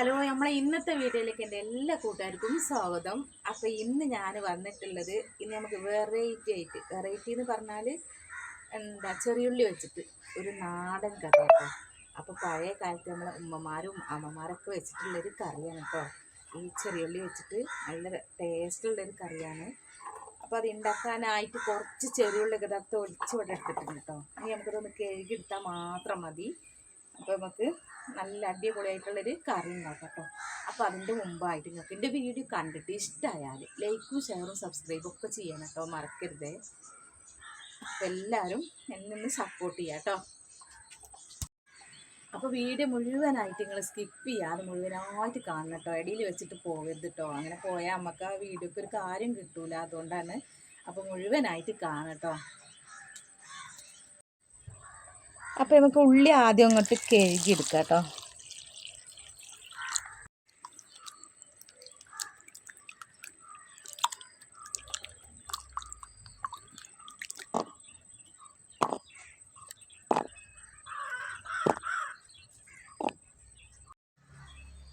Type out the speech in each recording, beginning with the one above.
Hello നമ്മളെ ഇന്നത്തെ വീഡിയോയിലേക്ക് എന്റെ എല്ലാ കൂട്ടുകാർക്കും സ്വാഗതം. അപ്പോൾ ഇന്ന് ഞാൻ വന്നിട്ടുള്ളത് ഇന്ന് നമുക്ക് വെറൈറ്റി ആയിട്ട് വെറൈറ്റി എന്ന് പറഞ്ഞാൽ എന്താ ചെറിയുള്ളി വെച്ചിട്ട് ഒരു നാടൻ കറി കേട്ടോ. അപ്പോൾ പഴയ കാലത്ത് നമ്മളെ ഉമ്മമാരും അമ്മമാരൊക്കെ വെച്ചിട്ടുള്ളൊരു കറിയാണ് കേട്ടോ. ഈ ചെറിയുള്ളി വെച്ചിട്ട് നല്ല ടേസ്റ്റുള്ളൊരു കറിയാണ്. അപ്പോൾ അത് ഉണ്ടാക്കാനായിട്ട് കുറച്ച് ചെറിയുള്ളി ഇതൊക്കെ ഒളിച്ചു ഇവിടെ എടുത്തിട്ടുണ്ട് കേട്ടോ. ഇനി നമുക്കിതൊന്ന് കഴുകിയെടുത്താൽ മാത്രം മതി. അപ്പോൾ നമുക്ക് നല്ല അടിപൊളിയായിട്ടുള്ളൊരു കറി ഉണ്ടാക്കാം കേട്ടോ. അപ്പോൾ അതിന്റെ മുമ്പായിട്ട് നിങ്ങൾക്ക് എന്റെ വീഡിയോ കണ്ടിട്ട് ഇഷ്ടമായാൽ ലൈക്കും ഷെയറും സബ്സ്ക്രൈബും ഒക്കെ ചെയ്യണം കേട്ടോ. മറക്കരുത്. അപ്പോൾ എല്ലാവരും എന്നെ ഒന്ന് സപ്പോർട്ട് ചെയ്യാം കേട്ടോ. അപ്പോൾ വീഡിയോ മുഴുവനായിട്ട് നിങ്ങൾ സ്കിപ്പ് ചെയ്യാതെ മുഴുവനായിട്ട് കാണണം കേട്ടോ. ഇടയിൽ വെച്ചിട്ട് പോകരുത് കേട്ടോ. അങ്ങനെ പോയാൽ നമുക്ക് ആ വീഡിയോക്ക് ഒരു കാര്യം കിട്ടൂല. അതുകൊണ്ടാണ് അപ്പോൾ മുഴുവനായിട്ട് കാണാം കേട്ടോ. അപ്പോൾ നമുക്ക് ഉള്ളി ആദ്യം അങ്ങോട്ട് കഴുകിയെടുക്കാം കേട്ടോ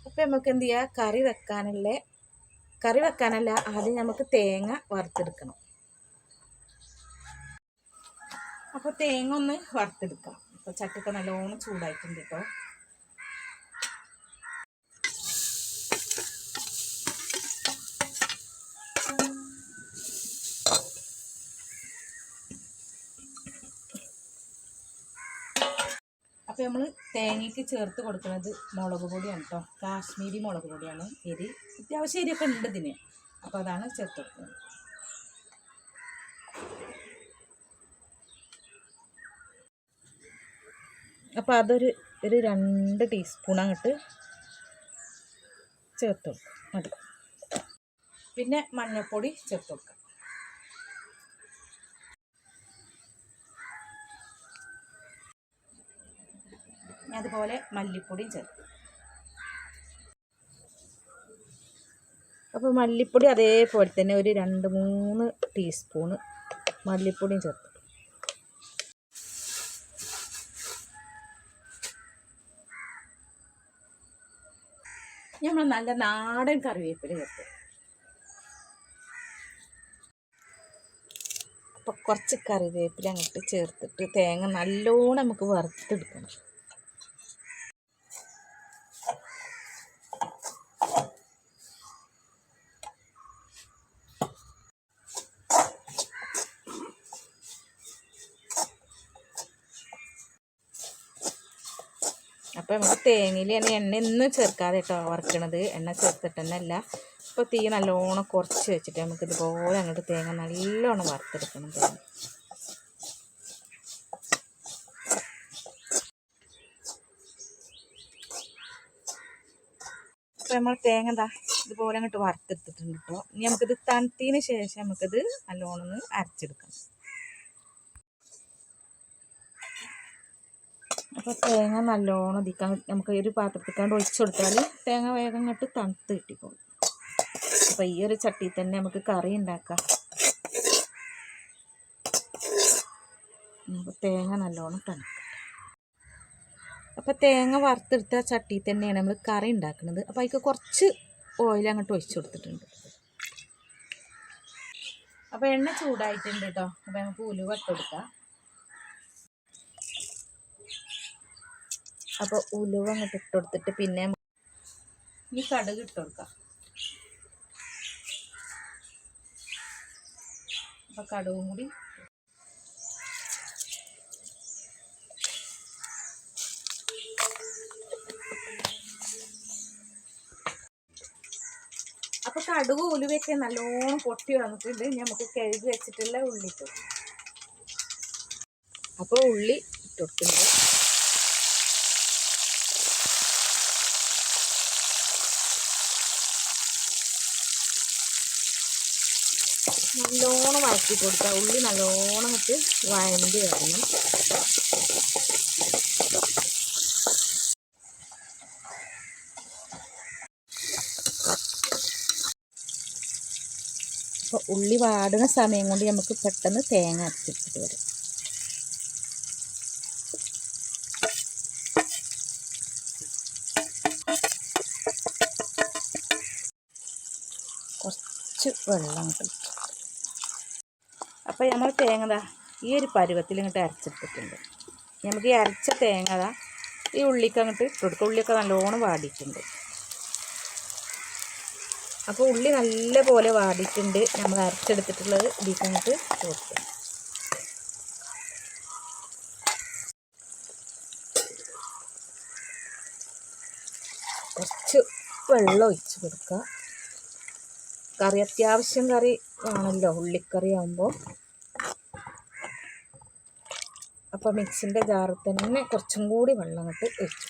അപ്പം നമുക്ക് എന്ത് ചെയ്യുക കറി വെക്കാനല്ലേ? കറി വെക്കാനല്ല ആദ്യം നമുക്ക് തേങ്ങ വറുത്തെടുക്കണം. അപ്പോൾ തേങ്ങ ഒന്ന് വറുത്തെടുക്കാം. അപ്പോൾ ചട്ടിയൊക്കെ നല്ലോണം ചൂടായിട്ടുണ്ട് കേട്ടോ അപ്പോൾ നമ്മൾ തേങ്ങയ്ക്ക് ചേർത്ത് കൊടുക്കുന്നത് മുളക് പൊടിയാണ് കേട്ടോ കാശ്മീരി മുളക് പൊടിയാണ്. എരി അത്യാവശ്യം എരിയൊക്കെ ഉണ്ട് ഇതിന്. അപ്പോൾ അതാണ് ചേർത്ത് കൊടുക്കുന്നത്. അപ്പോൾ അതൊരു ഒരു രണ്ട് ടീസ്പൂൺ അങ്ങോട്ട് ചേർത്ത് കൊടുക്കും. മതി. പിന്നെ മഞ്ഞൾപ്പൊടി ചേർത്ത് കൊടുക്കാം. അതുപോലെ മല്ലിപ്പൊടിയും ചേർക്കും അപ്പോൾ മല്ലിപ്പൊടി അതേപോലെ തന്നെ ഒരു രണ്ട് മൂന്ന് ടീസ്പൂണ് മല്ലിപ്പൊടിയും ചേർക്കും നമ്മൾ നല്ല നാടൻ കറിവേപ്പില ചേർത്ത്. അപ്പോൾ കുറച്ച് കറിവേപ്പില അങ്ങോട്ട് ചേർത്തിട്ട് തേങ്ങ നല്ലോണം നമുക്ക് വറുത്തെടുക്കണം. അപ്പോൾ നമുക്ക് തേങ്ങയിൽ തന്നെ എണ്ണ ഒന്നും ചേർക്കാതെ കേട്ടോ വറുക്കണത്. എണ്ണ ചേർത്തിട്ട് തന്നെ അല്ല ഇപ്പം തീ നല്ലോണം കുറച്ച് വെച്ചിട്ട് നമുക്ക് ഇതുപോലെ അങ്ങോട്ട് തേങ്ങ നല്ലോണം വറുത്തെടുക്കണം തേങ്ങ. അപ്പോൾ നമ്മൾ തേങ്ങ എന്താ ഇതുപോലെ അങ്ങോട്ട് വറുത്തെടുത്തിട്ടുണ്ട് കേട്ടോ ഇനി നമുക്കിത് തണുത്തതിന് ശേഷം നമുക്കിത് നല്ലോണം ഒന്ന് അരച്ചെടുക്കണം അപ്പോൾ തേങ്ങ നല്ലോണം ഇതിക്കാൻ നമുക്ക് ഒരു പാത്രത്തിക്കാണ്ട് ഒഴിച്ചു കൊടുത്താൽ തേങ്ങ വേഗം ഇങ്ങോട്ട് തണുത്ത് കിട്ടിക്കോളും. അപ്പോൾ ഈ ഒരു ചട്ടിയിൽ തന്നെ നമുക്ക് കറി ഉണ്ടാക്കാം. അപ്പോൾ തേങ്ങ നല്ലോണം തണുക്കാം. അപ്പോൾ തേങ്ങ വറുത്തെടുത്ത ചട്ടിയിൽ തന്നെയാണ് നമ്മൾ കറി ഉണ്ടാക്കുന്നത്. അപ്പോൾ അതിക്ക് കുറച്ച് ഓയിൽ അങ്ങോട്ട് ഒഴിച്ചു കൊടുത്തിട്ടുണ്ട്. അപ്പോൾ എണ്ണ ചൂടായിട്ടുണ്ട് കേട്ടോ അപ്പോൾ നമുക്ക് ഉലുവ ഇട്ട് കൊടുക്കാം. അപ്പോൾ ഉലുവ അങ്ങോട്ട് ഇട്ട് കൊടുത്തിട്ട് പിന്നെ ഈ കടുക് ഇട്ട് കൊടുക്കാം. അപ്പോൾ കടുകും കൂടി. അപ്പോൾ കടുക് ഉലുവയൊക്കെ നല്ലോണം പൊട്ടി വന്നിട്ടുണ്ട്. നമുക്ക് കഴുകി വെച്ചിട്ടുള്ള ഉള്ളി ഇട്ടു അപ്പോൾ ഉള്ളി ഇട്ട് നല്ലോണം വഴക്കി കൊടുക്കുക. ഉള്ളി നല്ലോണം ഇട്ട് വഴണ്ടി വരണം. അപ്പൊ ഉള്ളി വാടുന്ന സമയം കൊണ്ട് നമുക്ക് പെട്ടെന്ന് തേങ്ങ അരച്ചിട്ട് വരും. കുറച്ച് വെള്ളം കിട്ടും അപ്പോൾ നമ്മൾ തേങ്ങ ഈ ഒരു പരുവത്തിൽ ഇങ്ങോട്ട് അരച്ചെടുത്തിട്ടുണ്ട്. നമുക്ക് ഈ അരച്ച തേങ്ങ ഈ ഉള്ളിക്ക് അങ്ങോട്ട് ഇട്ട് കൊടുക്കുക ഉള്ളിയൊക്കെ നല്ലോണം വാടിയിട്ടുണ്ട്. അപ്പോൾ ഉള്ളി നല്ല പോലെ വാടിയിട്ടുണ്ട്. നമ്മൾ അരച്ചെടുത്തിട്ടുള്ളത് ഇതിലേക്ക് അങ്ങോട്ട് കൊടുക്കുക കുറച്ച് വെള്ളം ഒഴിച്ച് കൊടുക്കുക. കറി അത്യാവശ്യം കറി ആണല്ലോ. ഉള്ളിക്കറി ആകുമ്പോൾ അപ്പോൾ മിക്സിന്റെ ജാറിൽ തന്നെ കുറച്ചും കൂടി വെള്ളം അങ്ങോട്ട് ഒഴിച്ചു.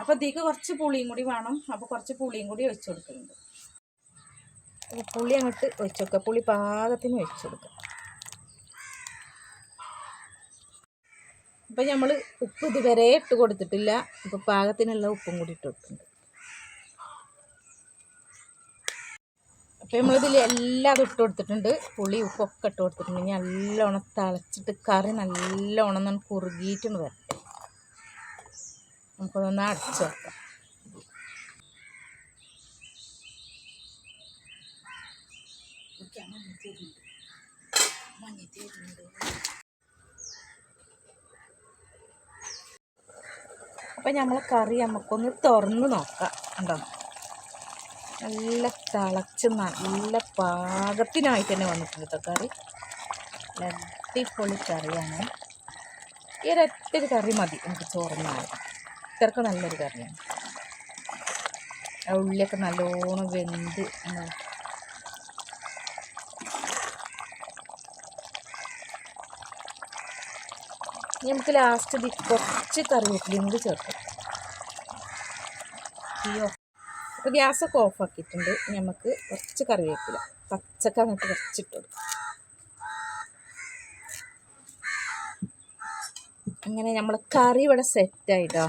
അപ്പോൾ ഇതിക്ക് കുറച്ച് പുളിയും കൂടി വേണം. അപ്പോൾ കുറച്ച് പുളിയും കൂടി ഒഴിച്ചു കൊടുക്കുന്നുണ്ട്. അപ്പോൾ പുളി അങ്ങോട്ട് ഒഴിച്ചു കൊടുക്കുക. പുളി പാകത്തിന് ഒഴിച്ചു കൊടുക്കുക. അപ്പോൾ നമ്മൾ ഉപ്പ് ഇതുവരെ ഇട്ട് കൊടുത്തിട്ടില്ല. അപ്പോൾ പാകത്തിനുള്ള ഉപ്പും കൂടി ഇട്ട് കൊടുക്കുന്നുണ്ട്. അപ്പോൾ നമ്മളിതിൽ എല്ലാം ഇട്ട് കൊടുത്തിട്ടുണ്ട്. പുളി ഉപ്പൊക്കെ ഇട്ട് കൊടുത്തിട്ടുണ്ട്. ഇനി നല്ലോണം തിളച്ചിട്ട് കറി നല്ലോണം ഒന്ന് കുറുകിയിട്ടുണ്ട് വരട്ടെ. നമുക്കതൊന്ന് അടച്ചു വെക്കാം. അപ്പം നമ്മളെ കറി നമുക്കൊന്ന് തുറന്ന് നോക്കാം. കണ്ടോ? നല്ല തിളച്ച് നല്ല പാകത്തിനായിട്ട് തന്നെ വന്നിട്ടുണ്ട് കേട്ടോ കറി അടിപൊളി കറിയാണ്. ഈ ഒരൊറ്റൊരു കറി മതി നമുക്ക് ചോറുന്നാണ് ഇത്രക്ക് നല്ലൊരു കറിയാണ്. ആ ഉള്ളിയൊക്കെ നല്ലോണം വെന്ത് നമുക്ക് ലാസ്റ്റ് കുറച്ച് കറിവേപ്പിലയും കൂടി ചേർക്കാം. അയ്യോ. അപ്പോൾ ഗ്യാസൊക്കെ ഓഫാക്കിയിട്ടുണ്ട് നമുക്ക് കുറച്ച് കറിവേപ്പില പച്ചക്ക അങ്ങോട്ട് കുറച്ചിട്ട് അങ്ങനെ നമ്മൾ കറി ഇവിടെ സെറ്റായിട്ടോ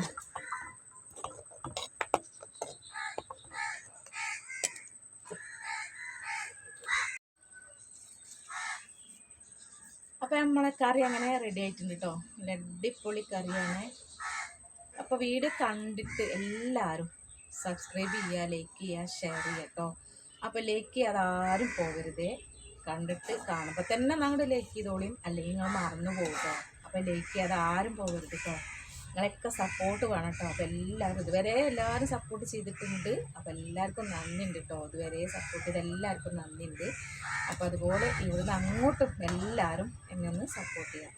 അപ്പോൾ നമ്മളെ കറി അങ്ങനെ റെഡി ആയിട്ടുണ്ട് കേട്ടോ അടിപൊളി കറിയാണ്. അപ്പോൾ വീട് കണ്ടിട്ട് എല്ലാവരും സബ്സ്ക്രൈബ് ചെയ്യുക ലൈക്ക് ചെയ്യുക ഷെയർ ചെയ്യുക കേട്ടോ അപ്പോൾ ലൈക്ക് ചെയ്യാതെ ആരും പോകരുതേ. കണ്ടിട്ട് കാണുമ്പോൾ തന്നെ ഞങ്ങൾ ലൈക്ക് ചെയ്തോളിയും അല്ലെങ്കിൽ നിങ്ങൾ മറന്നു പോകുക അപ്പോൾ ലൈക്ക് ചെയ്യാതെ ആരും പോകരുത് കേട്ടോ നിങ്ങളൊക്കെ സപ്പോർട്ട് വേണം കേട്ടോ അപ്പോൾ എല്ലാവരും ഇതുവരെ എല്ലാവരും സപ്പോർട്ട് ചെയ്തിട്ടുണ്ട്. അപ്പോൾ എല്ലാവർക്കും നന്ദി ഉണ്ട് കേട്ടോ ഇതുവരെ സപ്പോർട്ട് ചെയ്ത് എല്ലാവർക്കും നന്ദി ഉണ്ട് അപ്പോൾ അതുപോലെ ഇവിടുന്ന് അങ്ങോട്ടും എല്ലാവരും എന്നെ ഒന്ന് സപ്പോർട്ട് ചെയ്യാം.